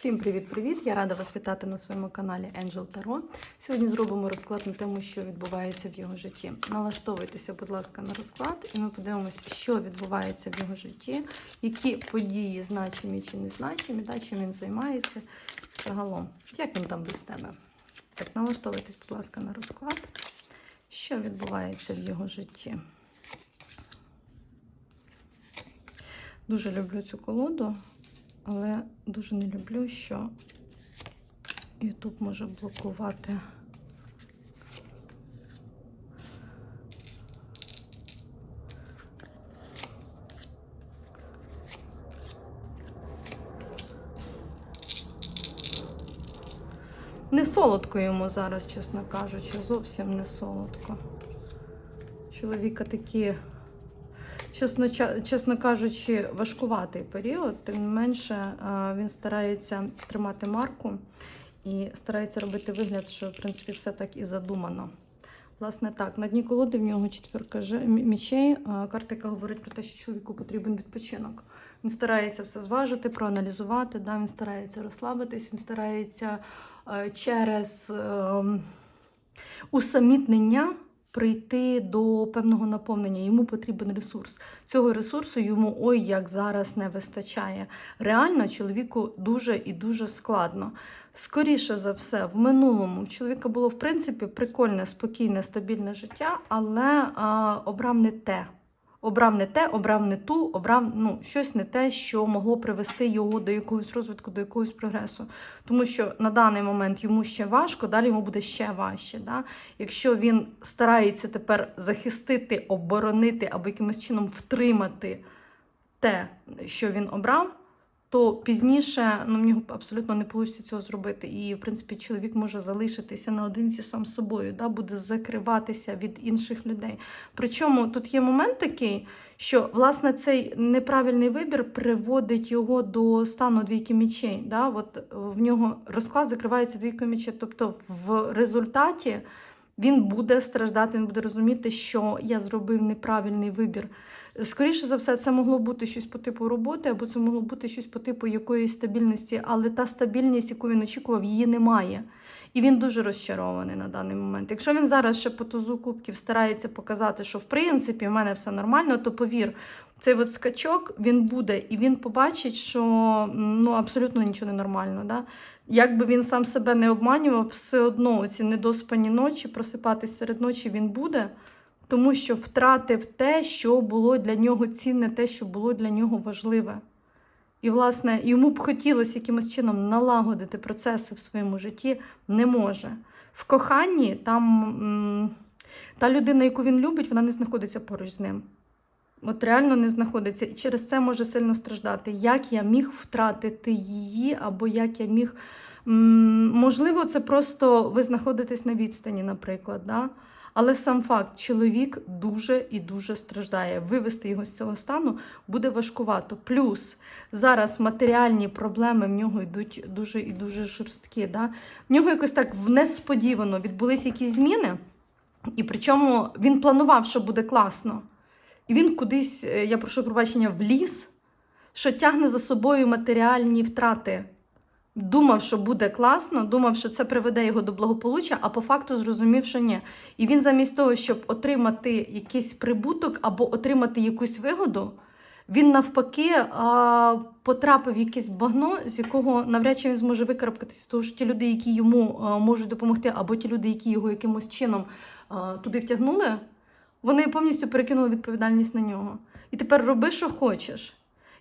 Всім привіт-привіт! Я рада вас вітати на своєму каналі Angel Tarot. Сьогодні зробимо розклад на тему, що відбувається в його житті. Налаштовуйтеся, будь ласка, на розклад, і ми подивимося, що відбувається в його житті, які події значимі чи незначимі, да, чим він займається загалом. Як він там без тебе? Так, налаштовуйтесь, будь ласка, на розклад, що відбувається в його житті. Дуже люблю цю колоду. Але дуже не люблю, що YouTube може блокувати. Не солодко йому зараз, чесно кажучи, зовсім не солодко. Чоловіка такі чесно, чесно кажучи, важкуватий період. Тим не менше, е, він старається тримати марку і старається робити вигляд, що в принципі все так і задумано. Власне, так, на дні колоди в нього мі- мічей. е, Карта, яка говорить про те, що чоловіку потрібен відпочинок. Він старається все зважити, проаналізувати. Да? Він старається розслабитись, він старається е, через ем, усамітнення прийти до певного наповнення. Йому потрібен ресурс. Цього ресурсу йому ой як зараз не вистачає. Реально, чоловіку дуже і дуже складно. Скоріше за все, в минулому в чоловіка було в принципі прикольне, спокійне, стабільне життя, але а, обрав не те. Обрав не те, обрав не ту, обрав ну, щось не те, що могло привести його до якогось розвитку, до якогось прогресу. Тому що на даний момент йому ще важко, далі йому буде ще важче. Да? Якщо він старається тепер захистити, оборонити або якимось чином втримати те, що він обрав, то пізніше ну, нього абсолютно не вийде цього зробити. І, в принципі, чоловік може залишитися наодинці сам собою, да? буде закриватися від інших людей. Причому тут є момент такий, що власне цей неправильний вибір приводить його до стану двійки мічей. Да? От в нього розклад закривається двійкою мічей. Тобто, в результаті він буде страждати, він буде розуміти, що я зробив неправильний вибір. Скоріше за все, це могло бути щось по типу роботи, або це могло бути щось по типу якоїсь стабільності, але та стабільність, яку він очікував, її немає. І він дуже розчарований на даний момент. Якщо він зараз ще по тузу кубків старається показати, що в принципі в мене все нормально, то повір, цей от скачок він буде, і він побачить, що ну, абсолютно нічого не нормально. Да? Як би він сам себе не обманював, все одно ці недоспані ночі, просипатись серед ночі він буде, тому що втратив те, що було для нього цінне, те, що було для нього важливе. І, власне, йому б хотілося якимось чином налагодити процеси в своєму житті, не може. В коханні там та людина, яку він любить, вона не знаходиться поруч з ним. От реально не знаходиться. І через це може сильно страждати. Як я міг втратити її, або як я міг. Можливо, це просто ви знаходитесь на відстані, наприклад. Да? Але сам факт, чоловік дуже і дуже страждає. Вивести його з цього стану буде важкувато. Плюс зараз матеріальні проблеми в нього йдуть дуже і дуже жорсткі. Да? В нього якось так несподівано відбулись якісь зміни, і причому він планував, що буде класно. І він кудись, е, я прошу пробачення, вліз, що тягне за собою матеріальні втрати. Думав, що буде класно, думав, що це приведе його до благополуччя, а по факту зрозумів, що ні. І він замість того, щоб отримати якийсь прибуток або отримати якусь вигоду, він навпаки а, потрапив в якесь багно, з якого навряд чи він зможе викарабкатися. Тому що ті люди, які йому а, можуть допомогти, або ті люди, які його якимось чином а, туди втягнули, вони повністю перекинули відповідальність на нього. І тепер роби, що хочеш.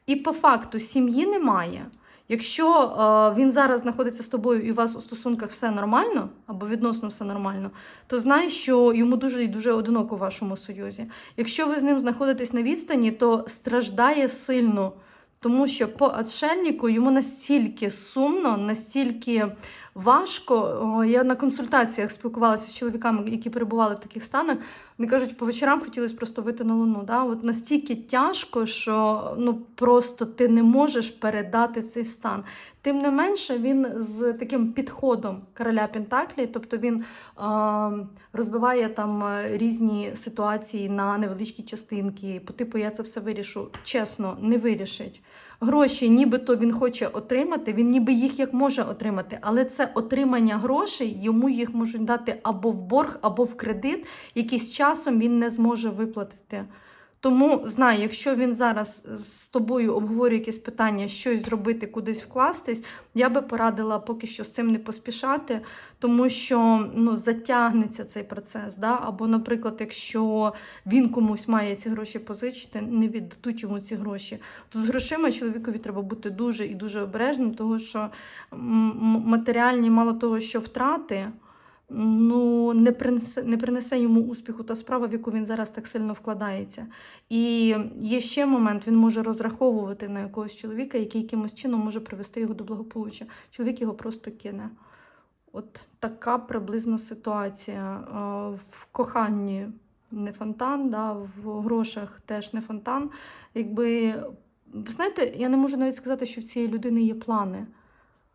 І по факту сім'ї немає. Якщо е, він зараз знаходиться з тобою і у вас у стосунках все нормально, або відносно все нормально, то знай, що йому дуже і дуже одиноко в вашому союзі. Якщо ви з ним знаходитесь на відстані, то страждає сильно, тому що по отшельнику йому настільки сумно, настільки важко. Я на консультаціях спілкувалася з чоловіками, які перебували в таких станах. Вони кажуть, по вечорам хотілося просто вийти на луну. Да? От настільки тяжко, що ну просто ти не можеш передати цей стан. Тим не менше, він з таким підходом короля Пентаклі, тобто він е, розбиває там е, різні ситуації на невеличкі частинки. По типу я це все вирішу. Чесно, не вирішить. Гроші, нібито він хоче отримати, він ніби їх як може отримати, але це отримання грошей йому їх можуть дати або в борг, або в кредит, який з часом він не зможе виплатити. Тому знай, якщо він зараз з тобою обговорює якісь питання, щось зробити, кудись вкластись, я би порадила поки що з цим не поспішати, тому що ну, затягнеться цей процес. Да? Або, наприклад, якщо він комусь має ці гроші позичити, не віддадуть йому ці гроші. То з грошима чоловікові треба бути дуже і дуже обережним, тому що матеріальні, мало того, що втрати. Ну, не принесе, не принесе йому успіху та справа, в яку він зараз так сильно вкладається. І є ще момент, він може розраховувати на якогось чоловіка, який якимось чином може привести його до благополуччя. Чоловік його просто кине. От така приблизно ситуація. Е, В коханні не фонтан, да, в грошах теж не фонтан. Якби, знаєте, я не можу навіть сказати, що в цієї людини є плани.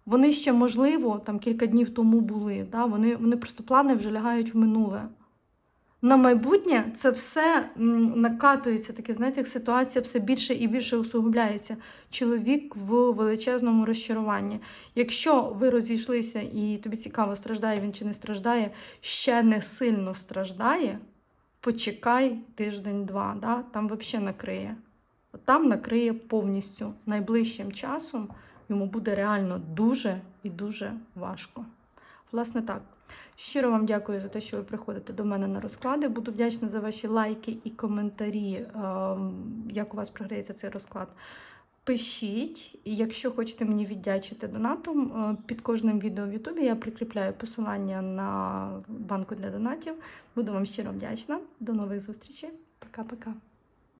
Вони ще, можливо, там кілька днів тому були. Да? Вони, вони просто плани вже лягають в минуле. На майбутнє це все накатується, таке, знаєте, як ситуація все більше і більше усугубляється. Чоловік в величезному розчаруванні. Якщо ви розійшлися і тобі цікаво, страждає він чи не страждає, ще не сильно страждає, почекай тиждень-два, да? там взагалі накриє. Там накриє повністю найближчим часом йому буде реально дуже і дуже важко. Власне так. Щиро вам дякую за те, що ви приходите до мене на розклади. Буду вдячна за ваші лайки і коментарі, ем, як у вас програється цей розклад. Пишіть, і якщо хочете мені віддячити донатом, е, під кожним відео в Ютубі я прикріпляю посилання на банку для донатів. Буду вам щиро вдячна. До нових зустрічей. Пока-пока.